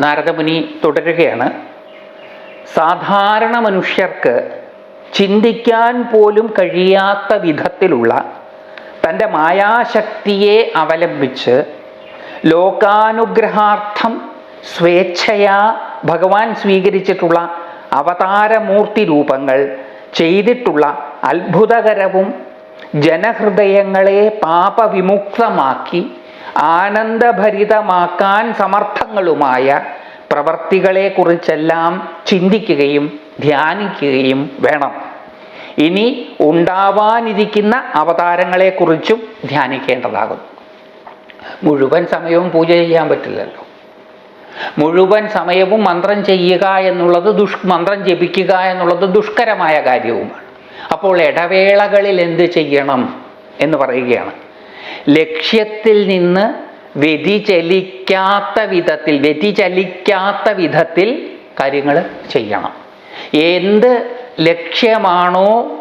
നാരദമുനി തുടരുകയാണ്. സാധാരണ മനുഷ്യർക്ക് ചിന്തിക്കാൻ പോലും കഴിയാത്ത വിധത്തിലുള്ള തന്റെ മായാശക്തിയെ അവലംബിച്ച് ലോകാനുഗ്രഹാർത്ഥം സ്വേച്ഛയാ ഭഗവാൻ സ്വീകരിച്ചിട്ടുള്ള അവതാരമൂർത്തി രൂപങ്ങൾ ചെയ്തിട്ടുള്ള അത്ഭുതകരവും ജനഹൃദയങ്ങളെ പാപവിമുക്തമാക്കി ആനന്ദഭരിതമാക്കാൻ സമർത്ഥങ്ങളുമായ പ്രവർത്തികളെക്കുറിച്ചെല്ലാം ചിന്തിക്കുകയും ധ്യാനിക്കുകയും വേണം. ഇനി ഉണ്ടാവാനിരിക്കുന്ന അവതാരങ്ങളെക്കുറിച്ചും ധ്യാനിക്കേണ്ടതാകുന്നു. മുഴുവൻ സമയവും പൂജ ചെയ്യാൻ പറ്റില്ലല്ലോ. മുഴുവൻ സമയവും മന്ത്രം ചെയ്യുക എന്നുള്ളത് ദുഷ് മന്ത്രം ജപിക്കുക എന്നുള്ളത് ദുഷ്കരമായ കാര്യവുമാണ്. അപ്പോൾ ഇടവേളകളിൽ എന്ത് ചെയ്യണം എന്ന് പറയുകയാണ്. ലക്ഷ്യത്തിൽ നിന്ന് വ്യതിചലിക്കാത്ത വിധത്തിൽ വ്യതിചലിക്കാത്ത വിധത്തിൽ കാര്യങ്ങൾ ചെയ്യണം. എന്ത് ലക്ഷ്യമാണോ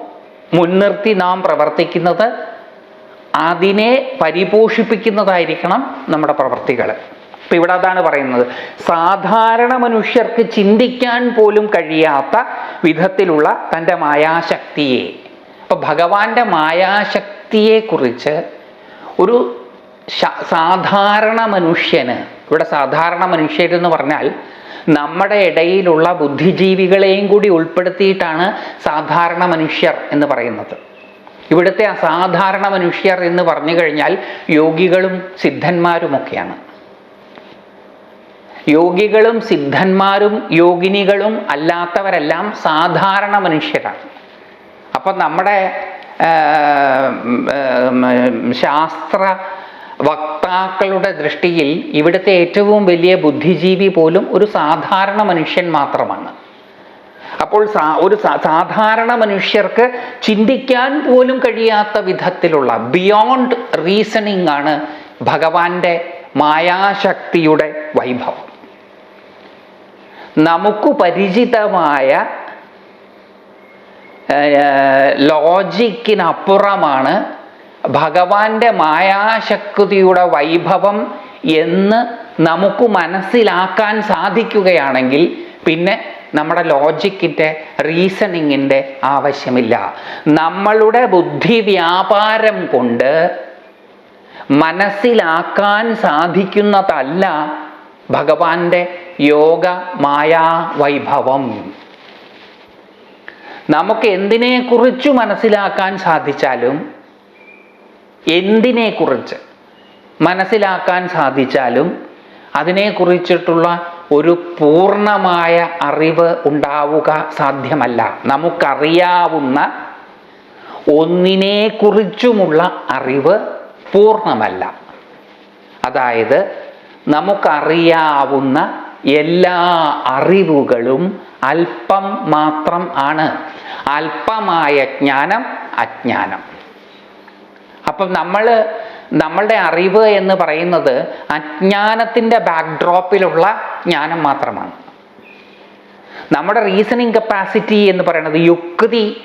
മുൻനിർത്തി നാം പ്രവർത്തിക്കുന്നത് അതിനെ പരിപോഷിപ്പിക്കുന്നതായിരിക്കണം നമ്മുടെ പ്രവർത്തികൾ. ഇപ്പം ഇവിടെ അതാണ് പറയുന്നത്. സാധാരണ മനുഷ്യർക്ക് ചിന്തിക്കാൻ പോലും കഴിയാത്ത വിധത്തിലുള്ള തന്റെ മായാശക്തിയെ. അപ്പം ഭഗവാന്റെ മായാശക്തിയെക്കുറിച്ച് ഒരു സാധാരണ മനുഷ്യന് ഇവിടെ സാധാരണ മനുഷ്യരെന്ന് പറഞ്ഞാൽ നമ്മുടെ ഇടയിലുള്ള ബുദ്ധിജീവികളെയും കൂടി ഉൾപ്പെടുത്തിയിട്ടാണ് സാധാരണ മനുഷ്യർ എന്ന് പറയുന്നത്. ഇവിടുത്തെ അസാധാരണ മനുഷ്യർ എന്ന് പറഞ്ഞു കഴിഞ്ഞാൽ യോഗികളും സിദ്ധന്മാരുമൊക്കെയാണ്. യോഗികളും സിദ്ധന്മാരും യോഗിനികളും അല്ലാത്തവരെല്ലാം സാധാരണ മനുഷ്യരാണ്. അപ്പം നമ്മുടെ ശാസ്ത്ര വക്താക്കളുടെ ദൃഷ്ടിയിൽ ഇവിടുത്തെ ഏറ്റവും വലിയ ബുദ്ധിജീവി പോലും ഒരു സാധാരണ മനുഷ്യൻ മാത്രമാണ്. അപ്പോൾ ഒരു സാധാരണ മനുഷ്യർക്ക് ചിന്തിക്കാൻ പോലും കഴിയാത്ത വിധത്തിലുള്ള ബിയോണ്ട് റീസണിങ് ആണ് ഭഗവാന്റെ മായാശക്തിയുടെ വൈഭവം. നമുക്ക് പരിചിതമായ ലോജിക്കിനപ്പുറമാണ് ഭഗവാന്റെ മായാശക്തിയുടെ വൈഭവം എന്ന് നമുക്ക് മനസ്സിലാക്കാൻ സാധിക്കുകയാണെങ്കിൽ പിന്നെ നമ്മുടെ ലോജിക്കിന്റെ റീസണിങ്ങിന്റെ ആവശ്യമില്ല. നമ്മളുടെ ബുദ്ധി വ്യാപാരം കൊണ്ട് മനസ്സിലാക്കാൻ സാധിക്കുന്നതല്ല ഭഗവാന്റെ യോഗ മായാ വൈഭവം. നമുക്ക് എന്തിനെക്കുറിച്ച് മനസ്സിലാക്കാൻ സാധിച്ചാലും എന്തിനെക്കുറിച്ച് മനസ്സിലാക്കാൻ സാധിച്ചാലും അതിനെക്കുറിച്ചിട്ടുള്ള ഒരു പൂർണമായ അറിവ് ഉണ്ടാവുക സാധ്യമല്ല. നമുക്കറിയാവുന്ന ഒന്നിനെക്കുറിച്ചുമുള്ള അറിവ് പൂർണമല്ല. അതായത് നമുക്കറിയാവുന്ന എല്ലാ അറിവുകളും അല്പം മാത്രം ആണ്. അല്പമായ ജ്ഞാനം അജ്ഞാനം. അപ്പം നമ്മൾ നമ്മളുടെ അറിവ് എന്ന് പറയുന്നത് അജ്ഞാനത്തിന്റെ ബാക്ക്ഡ്രോപ്പിലുള്ള ജ്ഞാനം മാത്രമാണ്. നമ്മുടെ റീസണിങ് കപ്പാസിറ്റി എന്ന് പറയുന്നത് യുക്തി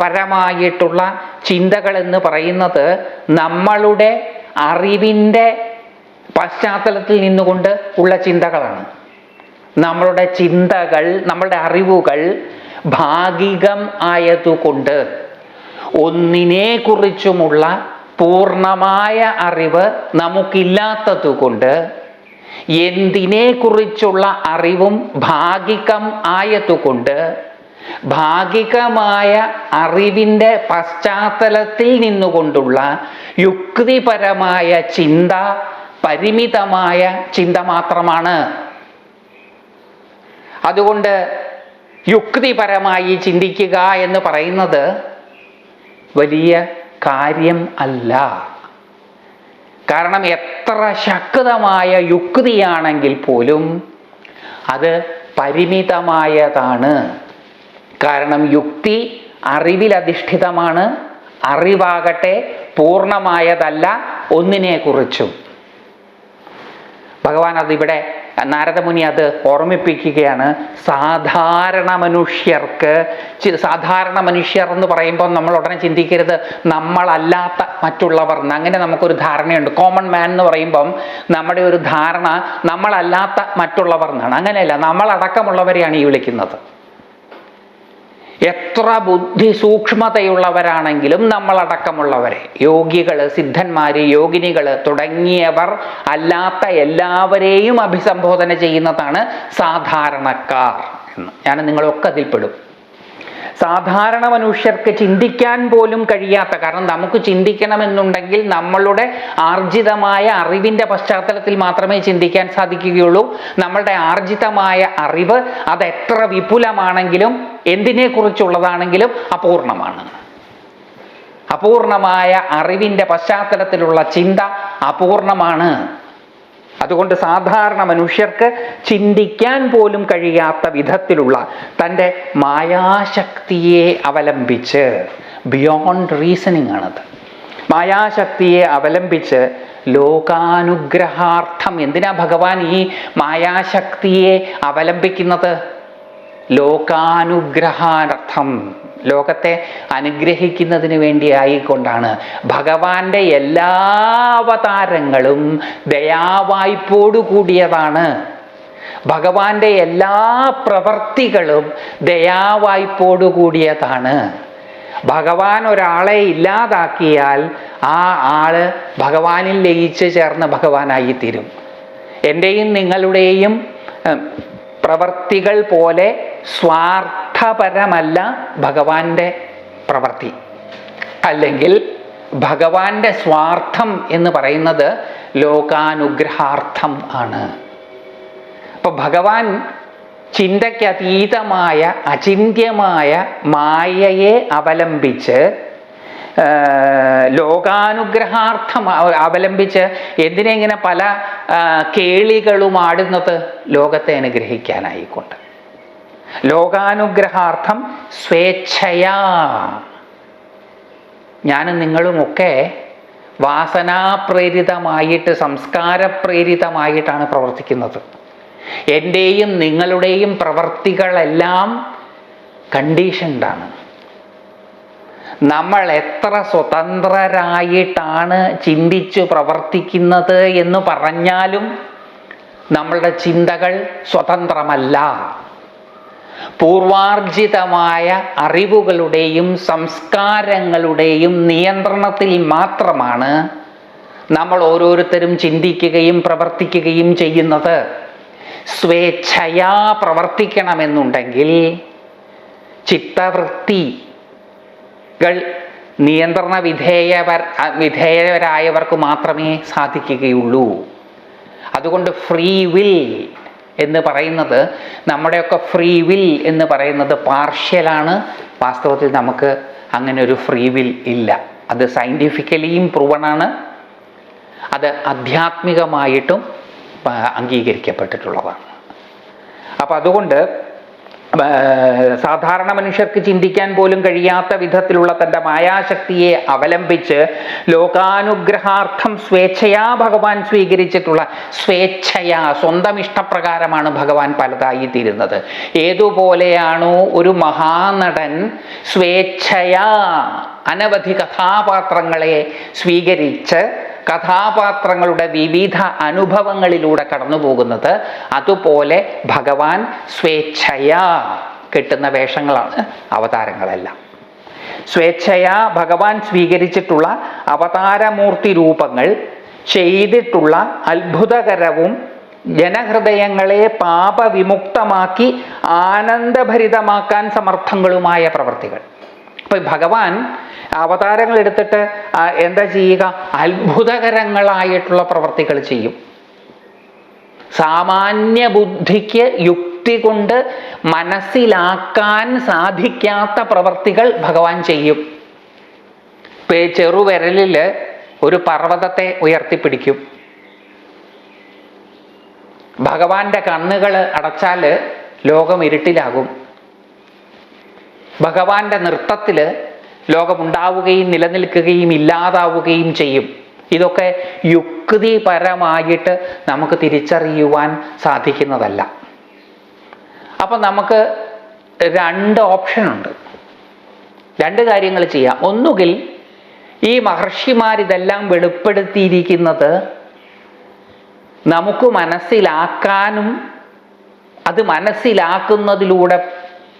പരമായിട്ടുള്ള ചിന്തകൾ എന്ന് പറയുന്നത് നമ്മളുടെ അറിവിന്റെ പശ്ചാത്തലത്തിൽ നിന്നുകൊണ്ട് ഉള്ള ചിന്തകളാണ്. നമ്മളുടെ ചിന്തകൾ നമ്മളുടെ അറിവുകൾ ഭാഗികം ആയതുകൊണ്ട് ഒന്നിനെ കുറിച്ചുമുള്ള പൂർണമായ അറിവ് നമുക്കില്ലാത്തതുകൊണ്ട് എന്തിനെ കുറിച്ചുള്ള അറിവും ഭാഗികം ആയതുകൊണ്ട് ഭാഗികമായ അറിവിന്റെ പശ്ചാത്തലത്തിൽ നിന്നുകൊണ്ടുള്ള യുക്തിപരമായ ചിന്ത പരിമിതമായ ചിന്ത മാത്രമാണ്. അതുകൊണ്ട് യുക്തിപരമായി ചിന്തിക്കുക എന്ന് പറയുന്നത് വലിയ കാര്യം അല്ല. കാരണം എത്ര ശക്തമായ യുക്തിയാണെങ്കിൽ പോലും അത് പരിമിതമായതാണ്. കാരണം യുക്തി അറിവിലധിഷ്ഠിതമാണ്. അറിവാകട്ടെ പൂർണമായതല്ല ഒന്നിനെക്കുറിച്ചും. ഭഗവാൻ അതിവിടെ നാരദമുനി അത് ഓർമ്മിപ്പിക്കുകയാണ്. സാധാരണ മനുഷ്യർക്ക് സാധാരണ മനുഷ്യർ എന്ന് പറയുമ്പോൾ നമ്മൾ ഉടനെ ചിന്തിക്കരുത്. നമ്മളല്ലാത്ത മറ്റുള്ളവർ അങ്ങനെ നമുക്കൊരു ധാരണയുണ്ട്. കോമൺ മാൻ എന്ന് പറയുമ്പം നമ്മുടെ ഒരു ധാരണ നമ്മളല്ലാത്ത മറ്റുള്ളവർ എന്നാണ്. അങ്ങനെയല്ല നമ്മളടക്കമുള്ളവരെയാണ് ഈ വിളിക്കുന്നത്. എത്ര ബുദ്ധി സൂക്ഷ്മതയുള്ളവരാണെങ്കിലും നമ്മളടക്കമുള്ളവരെ. യോഗികൾ സിദ്ധന്മാര് യോഗിനികൾ തുടങ്ങിയവർ അല്ലാത്ത എല്ലാവരെയും അഭിസംബോധന ചെയ്യുന്നതാണ് സാധാരണക്കാർ എന്ന്. ഞാൻ നിങ്ങളൊക്കെ അതിൽപ്പെടും. സാധാരണ മനുഷ്യർക്ക് ചിന്തിക്കാൻ പോലും കഴിയാത്ത കാരണം നമുക്ക് ചിന്തിക്കണമെന്നുണ്ടെങ്കിൽ നമ്മളുടെ ആർജിതമായ അറിവിന്റെ പശ്ചാത്തലത്തിൽ മാത്രമേ ചിന്തിക്കാൻ സാധിക്കുകയുള്ളൂ. നമ്മളുടെ ആർജിതമായ അറിവ് അത് എത്ര വിപുലമാണെങ്കിലും എന്തിനെക്കുറിച്ചുള്ളതാണെങ്കിലും അപൂർണമാണ്. അപൂർണമായ അറിവിന്റെ പശ്ചാത്തലത്തിലുള്ള ചിന്ത അപൂർണമാണ്. അതുകൊണ്ട് സാധാരണ മനുഷ്യർക്ക് ചിന്തിക്കാൻ പോലും കഴിയാത്ത വിധത്തിലുള്ള തന്റെ മായാശക്തിയെ അവലംബിച്ച് ബിയോണ്ട് റീസണിങ് ആണത്. മായാശക്തിയെ അവലംബിച്ച് ലോകാനുഗ്രഹാർത്ഥം എന്തിനാ ഭഗവാൻ ഈ മായാശക്തിയെ അവലംബിക്കുന്നത്? ലോകാനുഗ്രഹാർത്ഥം ലോകത്തെ അനുഗ്രഹിക്കുന്നതിന് വേണ്ടിയായിക്കൊണ്ടാണ് ഭഗവാന്റെ എല്ലാ അവതാരങ്ങളും ദയാവായ്പോടു കൂടിയതാണ്. ഭഗവാന്റെ എല്ലാ പ്രവർത്തികളും ദയാവായ്പോടു കൂടിയതാണ്. ഭഗവാൻ ഒരാളെ ഇല്ലാതാക്കിയാൽ ആ ആൾ ഭഗവാനിൽ ലയിച്ച് ചേർന്ന് ഭഗവാനായി തീരും എന്റെയും നിങ്ങളുടെയും പ്രവർത്തികൾ പോലെ സ്വാർത്ഥപരമല്ല ഭഗവാന്റെ പ്രവൃത്തി അല്ലെങ്കിൽ ഭഗവാന്റെ സ്വാർത്ഥം എന്ന് പറയുന്നത് ലോകാനുഗ്രഹാർത്ഥം ആണ്. അപ്പൊ ഭഗവാൻ ചിന്തയ്ക്കതീതമായ അചിന്ത്യമായ മായയെ അവലംബിച്ച് ലോകാനുഗ്രഹാർത്ഥം അവ- അവലംബിച്ച് എന്തിനെ ഇങ്ങനെ പല കേളികളും ആടുന്നത് ലോകത്തെ അനുഗ്രഹിക്കാനായിക്കൊണ്ട്. ലോകാനുഗ്രഹാർത്ഥം സ്വേച്ഛയാ. ഞാനും നിങ്ങളുമൊക്കെ വാസനാപ്രേരിതമായിട്ട് സംസ്കാരപ്രേരിതമായിട്ടാണ് പ്രവർത്തിക്കുന്നത്. എന്റെയും നിങ്ങളുടെയും പ്രവർത്തികളെല്ലാം കണ്ടീഷൻഡാണ്. നമ്മൾ എത്ര സ്വതന്ത്രരായിട്ടാണ് ചിന്തിച്ച് പ്രവർത്തിക്കുന്നത് എന്ന് പറഞ്ഞാലും നമ്മളുടെ ചിന്തകൾ സ്വതന്ത്രമല്ല. പൂർവാർജിതമായ അറിവുകളുടെയും സംസ്കാരങ്ങളുടെയും നിയന്ത്രണത്തിൽ മാത്രമാണ് നമ്മൾ ഓരോരുത്തരും ചിന്തിക്കുകയും പ്രവർത്തിക്കുകയും ചെയ്യുന്നത്. സ്വേച്ഛയാ പ്രവർത്തിക്കണമെന്നുണ്ടെങ്കിൽ ചിത്തവൃത്തികൾ നിയന്ത്രണ വിധേയവർ വിധേയരായവർക്ക് മാത്രമേ സാധിക്കുകയുള്ളൂ. അതുകൊണ്ട് ഫ്രീ വിൽ എന്ന് പറയുന്നത് നമ്മുടെയൊക്കെ ഫ്രീ വിൽ എന്ന് പറയുന്നത് പാർഷ്യലാണ് വാസ്തവത്തിൽ നമുക്ക് അങ്ങനെ ഒരു ഫ്രീ വിൽ ഇല്ല. അത് സയന്റിഫിക്കലിയും പ്രൂവണാണ് അത് ആധ്യാത്മികമായിട്ടും അംഗീകരിക്കപ്പെട്ടിട്ടുള്ളതാണ്. അപ്പം അതുകൊണ്ട് സാധാരണ മനുഷ്യർക്ക് ചിന്തിക്കാൻ പോലും കഴിയാത്ത വിധത്തിലുള്ള തന്റെ മായാശക്തിയെ അവലംബിച്ച് ലോകാനുഗ്രഹാർത്ഥം സ്വേച്ഛയാ ഭഗവാൻ സ്വീകരിച്ചിട്ടുള്ള സ്വേച്ഛയാ സ്വന്തം ഇഷ്ടപ്രകാരമാണ് ഭഗവാൻ പലതായി തീരുന്നത്. ഏതുപോലെയാണോ ഒരു മഹാനടൻ സ്വേച്ഛയാ അനവധി കഥാപാത്രങ്ങളെ സ്വീകരിച്ച് കഥാപാത്രങ്ങളുടെ വിവിധ അനുഭവങ്ങളിലൂടെ കടന്നു പോകുന്നത് അതുപോലെ ഭഗവാൻ സ്വേച്ഛയാ കിട്ടുന്ന വേഷങ്ങളാണ് അവതാരങ്ങളെല്ലാം. സ്വേച്ഛയാ ഭഗവാൻ സ്വീകരിച്ചിട്ടുള്ള അവതാരമൂർത്തി രൂപങ്ങൾ ചെയ്തിട്ടുള്ള അത്ഭുതകരവും ജനഹൃദയങ്ങളെ പാപവിമുക്തമാക്കി ആനന്ദഭരിതമാക്കാൻ സമർത്ഥങ്ങളുമായ പ്രവർത്തികൾ. അപ്പൊ ഭഗവാൻ അവതാരങ്ങൾ എടുത്തിട്ട് എന്താ ചെയ്യുക? അത്ഭുതകരങ്ങളായിട്ടുള്ള പ്രവർത്തികൾ ചെയ്യും. സാമാന്യ ബുദ്ധിക്ക് യുക്തി കൊണ്ട് മനസ്സിലാക്കാൻ സാധിക്കാത്ത പ്രവർത്തികൾ ഭഗവാൻ ചെയ്യും. ചെറുവിരലിൽ ഒരു പർവതത്തെ ഉയർത്തിപ്പിടിക്കും. ഭഗവാന്റെ കണ്ണുകൾ അടച്ചാൽ ലോകം ഇരുട്ടിലാകും. ഭഗവാന്റെ നൃത്തത്തിൽ ലോകമുണ്ടാവുകയും നിലനിൽക്കുകയും ഇല്ലാതാവുകയും ചെയ്യും. ഇതൊക്കെ യുക്തി യുക്തിപരമായിട്ട് നമുക്ക് തിരിച്ചറിയുവാൻ സാധിക്കുന്നതല്ല. അപ്പം നമുക്ക് രണ്ട് ഓപ്ഷനുണ്ട് രണ്ട് കാര്യങ്ങൾ ചെയ്യാം. ഒന്നുകിൽ ഈ മഹർഷിമാരിതെല്ലാം വെളിപ്പെടുത്തിയിരിക്കുന്നത് നമുക്ക് മനസ്സിലാക്കാനും അത് മനസ്സിലാക്കുന്നതിലൂടെ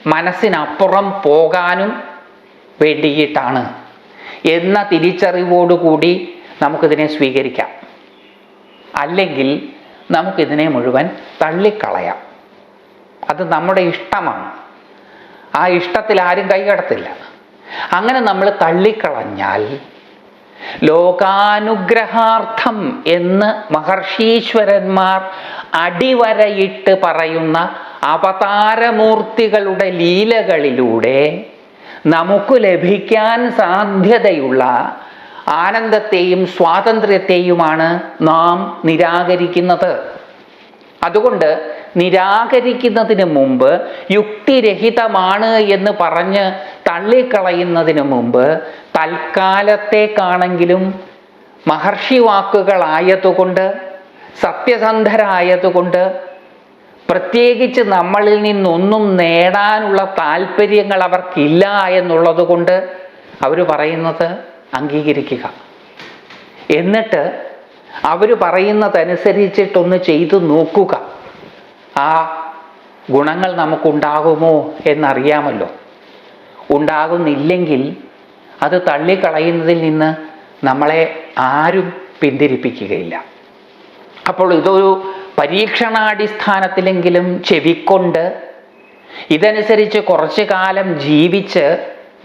മനസ്സിനപ്പുറം പോകാനും വേണ്ടിയിട്ടാണ്. എന്ന തിരിച്ചറിവോടുകൂടി നമുക്കിതിനെ സ്വീകരിക്കാം. അല്ലെങ്കിൽ നമുക്കിതിനെ മുഴുവൻ തള്ളിക്കളയാം. അത് നമ്മുടെ ഇഷ്ടമാണ്. ആ ഇഷ്ടത്തിൽ ആരും കൈകടത്തില്ല അങ്ങനെ നമ്മൾ തള്ളിക്കളഞ്ഞാൽ ലോകാനുഗ്രഹാർത്ഥം എന്ന് മഹർഷീശ്വരന്മാർ അടിവരയിട്ട് പറയുന്ന അവതാരമൂർത്തികളുടെ ലീലകളിലൂടെ നമുക്ക് ലഭിക്കാൻ സാധ്യതയുള്ള ആനന്ദത്തെയും സ്വാതന്ത്ര്യത്തെയുമാണ് നാം നിരാകരിക്കുന്നത്. അതുകൊണ്ട് നിരാകരിക്കുന്നതിന് മുമ്പ് യുക്തിരഹിതമാണ് എന്ന് പറഞ്ഞ് തള്ളിക്കളയുന്നതിന് മുമ്പ് തൽക്കാലത്തേക്കാണെങ്കിലും മഹർഷി വാക്കുകളായതുകൊണ്ട് സത്യസന്ധരായതുകൊണ്ട് പ്രത്യേകിച്ച് നമ്മളിൽ നിന്നൊന്നും നേടാനുള്ള താല്പര്യങ്ങൾ അവർക്കില്ല എന്നുള്ളത് കൊണ്ട് അവർ പറയുന്നത് അംഗീകരിക്കുക. എന്നിട്ട് അവർ പറയുന്നതനുസരിച്ചിട്ടൊന്ന് ചെയ്തു നോക്കുക. ആ ഗുണങ്ങൾ നമുക്കുണ്ടാകുമോ എന്നറിയാമല്ലോ. ഉണ്ടാകുന്നില്ലെങ്കിൽ അത് തള്ളിക്കളയുന്നതിൽ നിന്ന് നമ്മളെ ആരും പിന്തിരിപ്പിക്കുകയില്ല. അപ്പോൾ ഇതൊരു പരീക്ഷണാടിസ്ഥാനത്തിലെങ്കിലും ചെവിക്കൊണ്ട് ഇതനുസരിച്ച് കുറച്ചു കാലം ജീവിച്ച്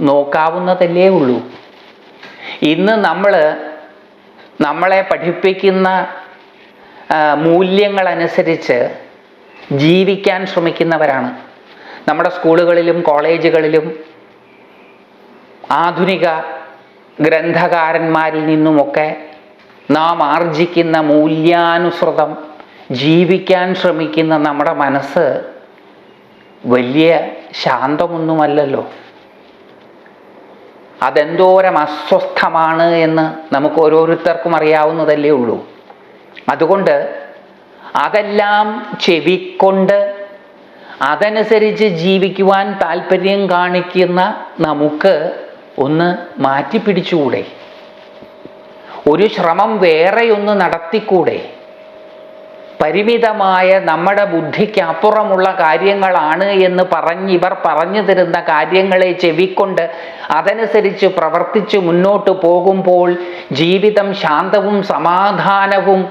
നോക്കാവുന്നതല്ലേ ഉള്ളൂ. ഇന്ന് നമ്മൾ നമ്മളെ പഠിപ്പിക്കുന്ന മൂല്യങ്ങളനുസരിച്ച് ജീവിക്കാൻ ശ്രമിക്കുന്നവരാണ്. നമ്മുടെ സ്കൂളുകളിലും കോളേജുകളിലും ആധുനിക ഗ്രന്ഥകാരന്മാരിൽ നിന്നുമൊക്കെ നാം ആർജിക്കുന്ന മൂല്യാനുസൃതം ജീവിക്കാൻ ശ്രമിക്കുന്ന നമ്മുടെ മനസ്സ് വലിയ ശാന്തമൊന്നുമല്ലല്ലോ. അതെന്തോരം അസ്വസ്ഥമാണ് എന്ന് നമുക്ക് ഓരോരുത്തർക്കും അറിയാവുന്നതല്ലേ ഉള്ളൂ. അതുകൊണ്ട് അതെല്ലാം ചെവിക്കൊണ്ട് അതനുസരിച്ച് ജീവിക്കുവാൻ താല്പര്യം കാണിക്കുന്ന നമുക്ക് ഒന്ന് മാറ്റിപ്പിടിച്ചുകൂടെ. ഒരു ശ്രമം വേറെയൊന്ന് നടത്തിക്കൂടെ? പരിമിതമായ നമ്മുടെ ബുദ്ധിക്ക് അപ്പുറമുള്ള കാര്യങ്ങളാണ് എന്ന് പറഞ്ഞ് ഇവർ പറഞ്ഞു തരുന്ന കാര്യങ്ങളെ ചെവിക്കൊണ്ട് അതനുസരിച്ച് പ്രവർത്തിച്ച് മുന്നോട്ട് പോകുമ്പോൾ ജീവിതം ശാന്തവും സമാധാനവും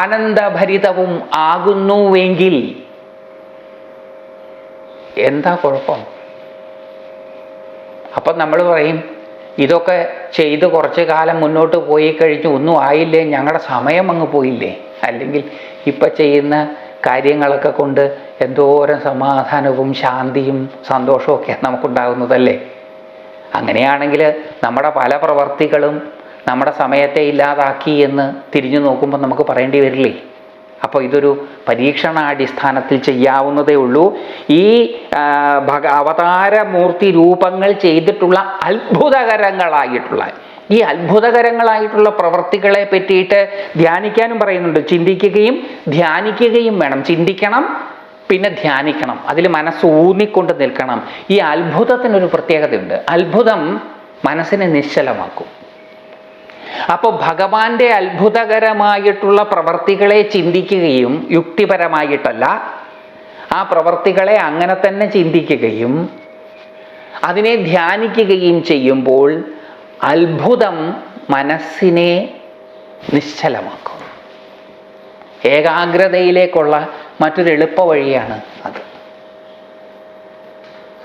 ആനന്ദഭരിതവും ആകുന്നുവെങ്കിൽ എന്താ കുഴപ്പം? അപ്പം നമ്മൾ പറയും ഇതൊക്കെ ചെയ്ത് കുറച്ച് കാലം മുന്നോട്ട് പോയി കഴിഞ്ഞ് ഒന്നും ആയില്ലേ? ഞങ്ങളുടെ സമയം അങ്ങ് പോയില്ലേ? അല്ലെങ്കിൽ ഇപ്പം ചെയ്യുന്ന കാര്യങ്ങളൊക്കെ കൊണ്ട് എന്തോരം സമാധാനവും ശാന്തിയും സന്തോഷവും ഒക്കെ നമുക്കുണ്ടാകുന്നതല്ലേ അങ്ങനെയാണെങ്കിൽ നമ്മുടെ പല പ്രവർത്തികളും നമ്മുടെ സമയത്തെ ഇല്ലാതാക്കി എന്ന് തിരിഞ്ഞു നോക്കുമ്പോൾ നമുക്ക് പറയേണ്ടി വരില്ലേ? അപ്പോൾ ഇതൊരു പരീക്ഷണാടിസ്ഥാനത്തിൽ ചെയ്യാവുന്നതേ ഉള്ളൂ. ഈ ഭഗ അവതാരമൂർത്തി രൂപങ്ങൾ ചെയ്തിട്ടുള്ള അത്ഭുതകരങ്ങളായിട്ടുള്ള ഈ അത്ഭുതകരങ്ങളായിട്ടുള്ള പ്രവർത്തികളെ പറ്റിയിട്ട് ധ്യാനിക്കാനും പറയുന്നുണ്ട്. ചിന്തിക്കുകയും ധ്യാനിക്കുകയും വേണം. ചിന്തിക്കണം പിന്നെ ധ്യാനിക്കണം. അതിൽ മനസ്സ് ഊന്നിക്കൊണ്ട് നിൽക്കണം. ഈ അത്ഭുതത്തിനൊരു പ്രത്യേകതയുണ്ട്. അത്ഭുതം മനസ്സിനെ നിശ്ചലമാക്കും. അപ്പോൾ ഭഗവാന്റെ അത്ഭുതകരമായിട്ടുള്ള പ്രവർത്തികളെ ചിന്തിക്കുകയും യുക്തിപരമായിട്ടല്ല ആ പ്രവർത്തികളെ അങ്ങനെ തന്നെ ചിന്തിക്കുകയും അതിനെ ധ്യാനിക്കുകയും ചെയ്യുമ്പോൾ അത്ഭുതം മനസ്സിനെ നിശ്ചലമാക്കും. ഏകാഗ്രതയിലേക്കുള്ള മറ്റൊരു എളുപ്പ വഴിയാണ് അത്.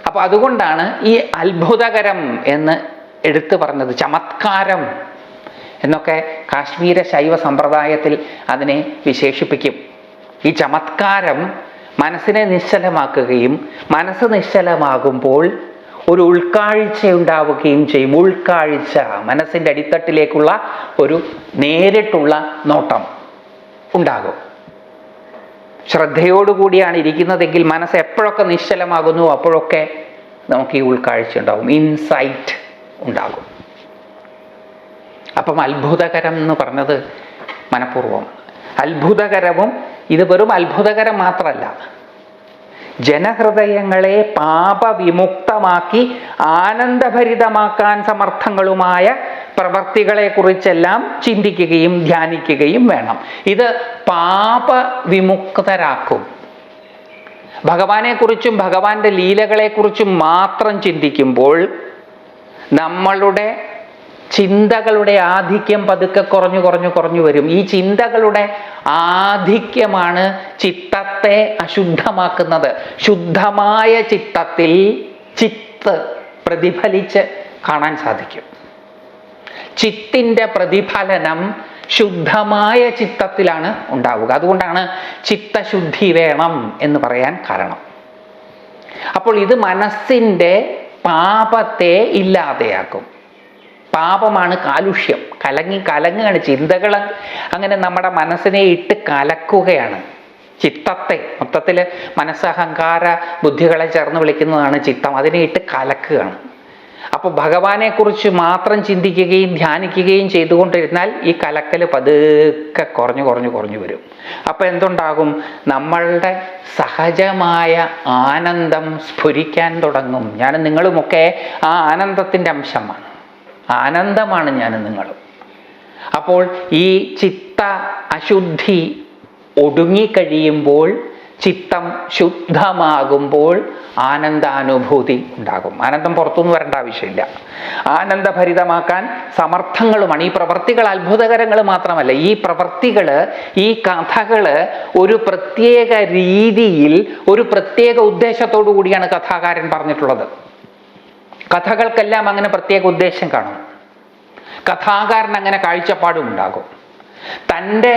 അപ്പൊ അതുകൊണ്ടാണ് ഈ അത്ഭുതകരം എന്ന് എടുത്തു പറഞ്ഞത് ചമത്കാരം എന്നൊക്കെ കാശ്മീര ശൈവ സമ്പ്രദായത്തിൽ അതിനെ വിശേഷിപ്പിക്കും. ഈ ചമത്കാരം മനസ്സിനെ നിശ്ചലമാക്കുകയും മനസ്സ് നിശ്ചലമാകുമ്പോൾ ഒരു ഉൾക്കാഴ്ച ഉണ്ടാവുകയും ചെയ്യും. ഉൾക്കാഴ്ച മനസ്സിന്റെ അടിത്തട്ടിലേക്കുള്ള ഒരു നേരിട്ടുള്ള നോട്ടം ഉണ്ടാകും. ശ്രദ്ധയോടുകൂടിയാണ് ഇരിക്കുന്നതെങ്കിൽ മനസ്സ് എപ്പോഴൊക്കെ നിശ്ചലമാകുന്നു അപ്പോഴൊക്കെ നമുക്ക് ഈ ഉൾക്കാഴ്ച ഉണ്ടാകും. ഇൻസൈറ്റ് ഉണ്ടാകും. അപ്പം അത്ഭുതകരം എന്ന് പറഞ്ഞത് മനഃപൂർവം. അത്ഭുതകരവും ഇത് വെറും അത്ഭുതകരം മാത്രമല്ല ജനഹൃദയങ്ങളെ പാപവിമുക്തമാക്കി ആനന്ദഭരിതമാക്കാൻ സമർത്ഥങ്ങളുമായ പ്രവർത്തികളെക്കുറിച്ചെല്ലാം ചിന്തിക്കുകയും ധ്യാനിക്കുകയും വേണം. ഇത് പാപവിമുക്തരാക്കും. ഭഗവാനെക്കുറിച്ചും ഭഗവാന്റെ ലീലകളെക്കുറിച്ചും മാത്രം ചിന്തിക്കുമ്പോൾ നമ്മളുടെ ചിന്തകളുടെ ആധിക്യം പതുക്കെ കുറഞ്ഞു കുറഞ്ഞു കുറഞ്ഞു വരും. ഈ ചിന്തകളുടെ ആധിക്യമാണ് ചിത്തത്തെ അശുദ്ധമാക്കുന്നത്. ശുദ്ധമായ ചിത്തത്തിൽ ചിത്ത് പ്രതിഫലിച്ച് കാണാൻ സാധിക്കും. ചിത്തിന്റെ പ്രതിഫലനം ശുദ്ധമായ ചിത്തത്തിലാണ് ഉണ്ടാവുക. അതുകൊണ്ടാണ് ചിത്തശുദ്ധി വേണം എന്ന് പറയാൻ കാരണം. അപ്പോൾ ഇത് മനസ്സിന്റെ പാപത്തെ ഇല്ലാതെയാക്കും. പാപമാണ് കാലുഷ്യം. കലങ്ങി കലങ്ങുകയാണ് ചിന്തകൾ അങ്ങനെ നമ്മുടെ മനസ്സിനെ ഇട്ട് കലക്കുകയാണ്. ചിത്തത്തെ മൊത്തത്തിൽ മനസ്സഹങ്കാര ബുദ്ധികളെ ചേർന്ന് വിളിക്കുന്നതാണ് ചിത്തം. അതിനെ ഇട്ട് കലക്കുകയാണ്. അപ്പോൾ ഭഗവാനെക്കുറിച്ച് മാത്രം ചിന്തിക്കുകയും ധ്യാനിക്കുകയും ചെയ്തുകൊണ്ടിരുന്നാൽ ഈ കലക്കൽ പതുക്കെ കുറഞ്ഞു കുറഞ്ഞു കുറഞ്ഞു വരും. അപ്പോൾ എന്തുണ്ടാകും? നമ്മളുടെ സഹജമായ ആനന്ദം സ്ഫുരിക്കാൻ തുടങ്ങും. ഞാൻ നിങ്ങളുമൊക്കെ ആ ആനന്ദത്തിന്റെ അംശമാണ്. ആനന്ദമാണ് ഞാൻ നിങ്ങളും. അപ്പോൾ ഈ ചിത്ത അശുദ്ധി ഒടുങ്ങിക്കഴിയുമ്പോൾ ചിത്തം ശുദ്ധമാകുമ്പോൾ ആനന്ദാനുഭൂതി ഉണ്ടാകും. ആനന്ദം പുറത്തുനിന്ന് വരേണ്ട ആവശ്യമില്ല. ആനന്ദഭരിതമാക്കാൻ സമർത്ഥങ്ങളുമാണ് ഈ പ്രവർത്തികൾ അത്ഭുതകരങ്ങൾ മാത്രമല്ല ഈ പ്രവർത്തികൾ ഈ കഥകൾ ഒരു പ്രത്യേക രീതിയിൽ ഒരു പ്രത്യേക ഉദ്ദേശത്തോടു കൂടിയാണ് കഥാകാരൻ പറഞ്ഞിട്ടുള്ളത്. കഥകൾക്കെല്ലാം അങ്ങനെ പ്രത്യേക ഉദ്ദേശം കാണും. കഥാകാരൻ അങ്ങനെ കാഴ്ചപ്പാടും ഉണ്ടാകും. തന്റെ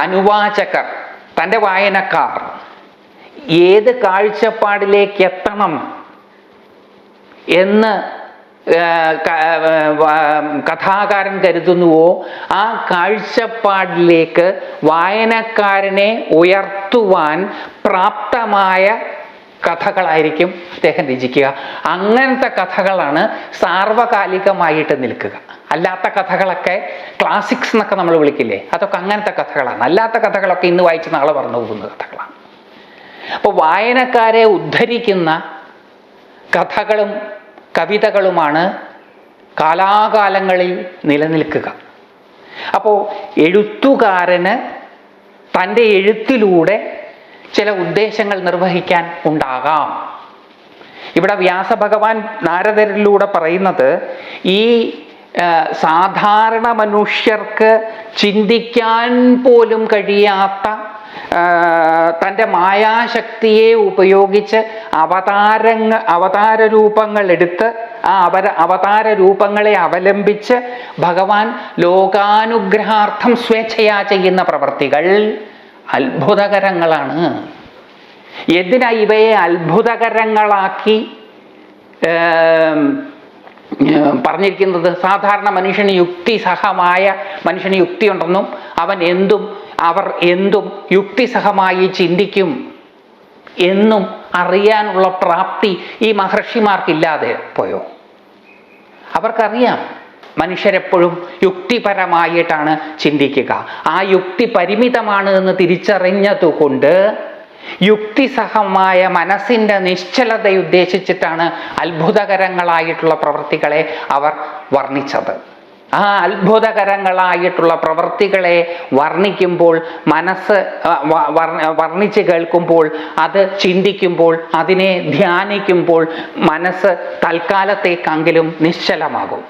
അനുവാചകർ തന്റെ വായനക്കാർ ഏത് കാഴ്ചപ്പാടിലേക്ക് എത്തണം എന്ന് കഥാകാരൻ കരുതുന്നുവോ ആ കാഴ്ചപ്പാടിലേക്ക് വായനക്കാരനെ ഉയർത്തുവാൻ പ്രാപ്തമായ കഥകളായിരിക്കും അദ്ദേഹം രചിക്കുക. അങ്ങനത്തെ കഥകളാണ് സാർവകാലികമായിട്ട് നിൽക്കുക. അല്ലാത്ത കഥകളൊക്കെ ക്ലാസിക്സ് എന്നൊക്കെ നമ്മൾ വിളിക്കില്ലേ? അതൊക്കെ അങ്ങനത്തെ കഥകളാണ്. അല്ലാത്ത കഥകളൊക്കെ ഇന്ന് വായിച്ച് നാളെ പറഞ്ഞു പോകുന്ന കഥകളാണ്. അപ്പോൾ വായനക്കാരെ ഉദ്ധരിക്കുന്ന കഥകളും കവിതകളുമാണ് കാലാകാലങ്ങളിൽ നിലനിൽക്കുക. അപ്പോൾ എഴുത്തുകാരന് തന്റെ എഴുത്തിലൂടെ ചില ഉദ്ദേശങ്ങൾ നിർവഹിക്കാൻ ഉണ്ടാകാം. ഇവിടെ വ്യാസഭഗവാൻ നാരദരിലൂടെ പറയുന്നത് ഈ സാധാരണ മനുഷ്യർക്ക് ചിന്തിക്കാൻ പോലും കഴിയാത്ത തന്റെ മായാശക്തിയെ ഉപയോഗിച്ച് അവതാരങ്ങ അവതാര രൂപങ്ങൾ എടുത്ത് ആ അവര അവതാര രൂപങ്ങളെ അവലംബിച്ച് ഭഗവാൻ ലോകാനുഗ്രഹാർത്ഥം സ്വേച്ഛയാ ചെയ്യുന്ന പ്രവർത്തികൾ അത്ഭുതകരങ്ങളാണ്. എന്തിനാ ഇവയെ അത്ഭുതകരങ്ങളാക്കി പറഞ്ഞിരിക്കുന്നത്? സാധാരണ മനുഷ്യന് യുക്തിസഹമായ മനുഷ്യന് യുക്തിയുണ്ടെന്നും അവൻ എന്തും അവർ എന്തും യുക്തിസഹമായി ചിന്തിക്കും എന്നും അറിയാനുള്ള പ്രാപ്തി ഈ മഹർഷിമാർക്കില്ലാതെ പോയോ? അവർക്കറിയാം. മനുഷ്യരെപ്പോഴും യുക്തിപരമായിട്ടാണ് ചിന്തിക്കുക. ആ യുക്തി പരിമിതമാണ് എന്ന് തിരിച്ചറിഞ്ഞതുകൊണ്ട് യുക്തിസഹമായ മനസ്സിന്റെ നിശ്ചലത ഉദ്ദേശിച്ചിട്ടാണ് അത്ഭുതകരങ്ങളായിട്ടുള്ള പ്രവൃത്തികളെ അവർ വർണിച്ചത്. ആ അത്ഭുതകരങ്ങളായിട്ടുള്ള പ്രവൃത്തികളെ വർണിക്കുമ്പോൾ മനസ്സ് വർണിച്ച് കേൾക്കുമ്പോൾ അത് ചിന്തിക്കുമ്പോൾ അതിനെ ധ്യാനിക്കുമ്പോൾ മനസ്സ് തൽക്കാലത്തേക്കെങ്കിലും നിശ്ചലമാകും.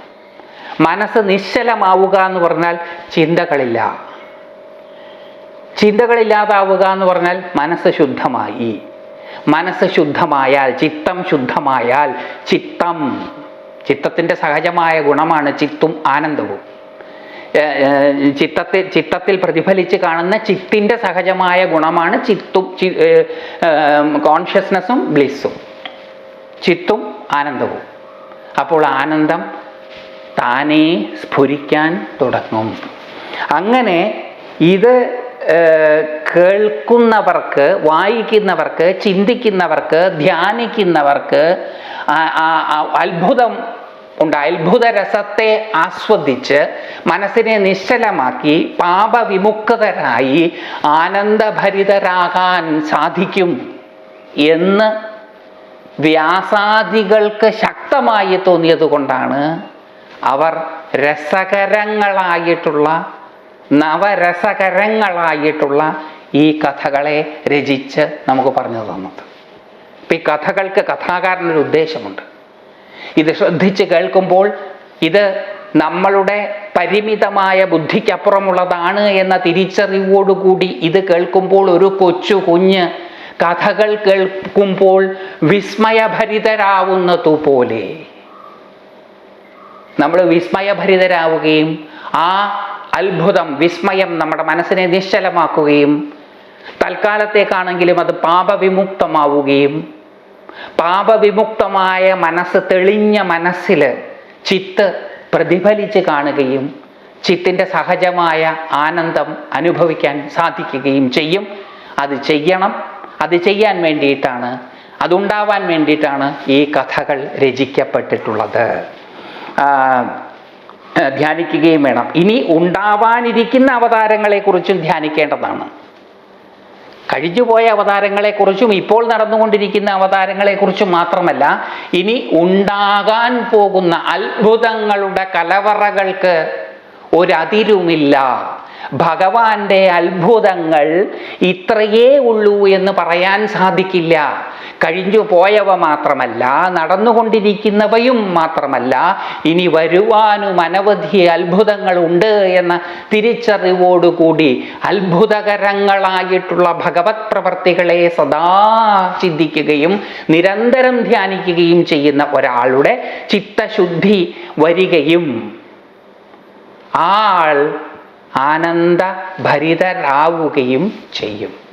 മനസ്സ് നിശ്ചലമാവുക എന്ന് പറഞ്ഞാൽ ചിന്തകളില്ല. ചിന്തകളില്ലാതാവുക എന്ന് പറഞ്ഞാൽ മനസ്സ് ശുദ്ധമായി. മനസ്സ് ശുദ്ധമായാൽ ചിത്തം ശുദ്ധമായാൽ ചിത്തം ചിത്തത്തിന്റെ സഹജമായ ഗുണമാണ് ചിത്തും ആനന്ദവും. ചിത്തത്തിൽ ചിത്തത്തിൽ പ്രതിഫലിച്ച് കാണുന്ന ചിത്തിന്റെ സഹജമായ ഗുണമാണ് ചിത്തും കോൺഷ്യസ്നസ്സും ബ്ലിസ്സും ചിത്തും ആനന്ദവും. അപ്പോൾ ആനന്ദം താനേ സ്ഫുരിക്കാൻ തുടങ്ങും. അങ്ങനെ ഇത് കേൾക്കുന്നവർക്ക് വായിക്കുന്നവർക്ക് ചിന്തിക്കുന്നവർക്ക് ധ്യാനിക്കുന്നവർക്ക് അത്ഭുതം ഉണ്ട്. അത്ഭുത രസത്തെ ആസ്വദിച്ച് മനസ്സിനെ നിശ്ചലമാക്കി പാപവിമുക്തരായി ആനന്ദഭരിതരാകാൻ സാധിക്കും എന്ന് വ്യാസാദികൾക്ക് ശക്തമായി തോന്നിയത് കൊണ്ടാണ് അവർ രസകരങ്ങളായിട്ടുള്ള നവരസകരങ്ങളായിട്ടുള്ള ഈ കഥകളെ രചിച്ച് നമുക്ക് പറഞ്ഞു തന്നത്. ഈ കഥകൾക്ക് കഥാകാരനൊരു ഉദ്ദേശമുണ്ട്. ഇത് ശ്രദ്ധിച്ച് കേൾക്കുമ്പോൾ ഇത് നമ്മളുടെ പരിമിതമായ ബുദ്ധിക്കപ്പുറമുള്ളതാണ് എന്ന തിരിച്ചറിവോടുകൂടി ഇത് കേൾക്കുമ്പോൾ ഒരു കൊച്ചു കുഞ്ഞ് കഥകൾ കേൾക്കുമ്പോൾ വിസ്മയഭരിതരാവുന്നതുപോലെ നമ്മൾ വിസ്മയഭരിതരാവുകയും ആ അത്ഭുതം വിസ്മയം നമ്മുടെ മനസ്സിനെ നിശ്ചലമാക്കുകയും തൽക്കാലത്തേക്കാണെങ്കിലും അത് പാപവിമുക്തമാവുകയും പാപവിമുക്തമായ മനസ്സ് തെളിഞ്ഞ മനസ്സിൽ ചിത്ത് പ്രതിഫലിച്ച് കാണുകയും ചിത്തിന്റെ സഹജമായ ആനന്ദം അനുഭവിക്കാൻ സാധിക്കുകയും ചെയ്യും. അത് ചെയ്യണം. അത് ചെയ്യാൻ വേണ്ടിയിട്ടാണ്. അതുണ്ടാവാൻ വേണ്ടിയിട്ടാണ് ഈ കഥകൾ രചിക്കപ്പെട്ടിട്ടുള്ളത്. ധ്യാനിക്കുകയും വേണം. ഇനി ഉണ്ടാവാനിരിക്കുന്ന അവതാരങ്ങളെക്കുറിച്ചും ധ്യാനിക്കേണ്ടതാണ്. കഴിഞ്ഞുപോയ അവതാരങ്ങളെക്കുറിച്ചും ഇപ്പോൾ നടന്നുകൊണ്ടിരിക്കുന്ന അവതാരങ്ങളെക്കുറിച്ചും മാത്രമല്ല ഇനി ഉണ്ടാകാൻ പോകുന്ന അത്ഭുതങ്ങളുടെ കലവറകൾക്ക് ഒരതിരുമില്ല. ഭഗവാന്റെ അത്ഭുതങ്ങൾ ഇത്രയേ ഉള്ളൂ എന്ന് പറയാൻ സാധിക്കില്ല. കഴിഞ്ഞു പോയവ മാത്രമല്ല നടന്നുകൊണ്ടിരിക്കുന്നവയും മാത്രമല്ല ഇനി വരുവാനും അനവധി അത്ഭുതങ്ങളുണ്ട് എന്ന തിരിച്ചറിവോടുകൂടി അത്ഭുതകരങ്ങളായിട്ടുള്ള ഭഗവത് പ്രവർത്തികളെ സദാ ചിന്തിക്കുകയും നിരന്തരം ധ്യാനിക്കുകയും ചെയ്യുന്ന ഒരാളുടെ ചിത്തശുദ്ധി വരികയും ആൾ ആനന്ദഭരിതരാവുകയും ചെയ്യും.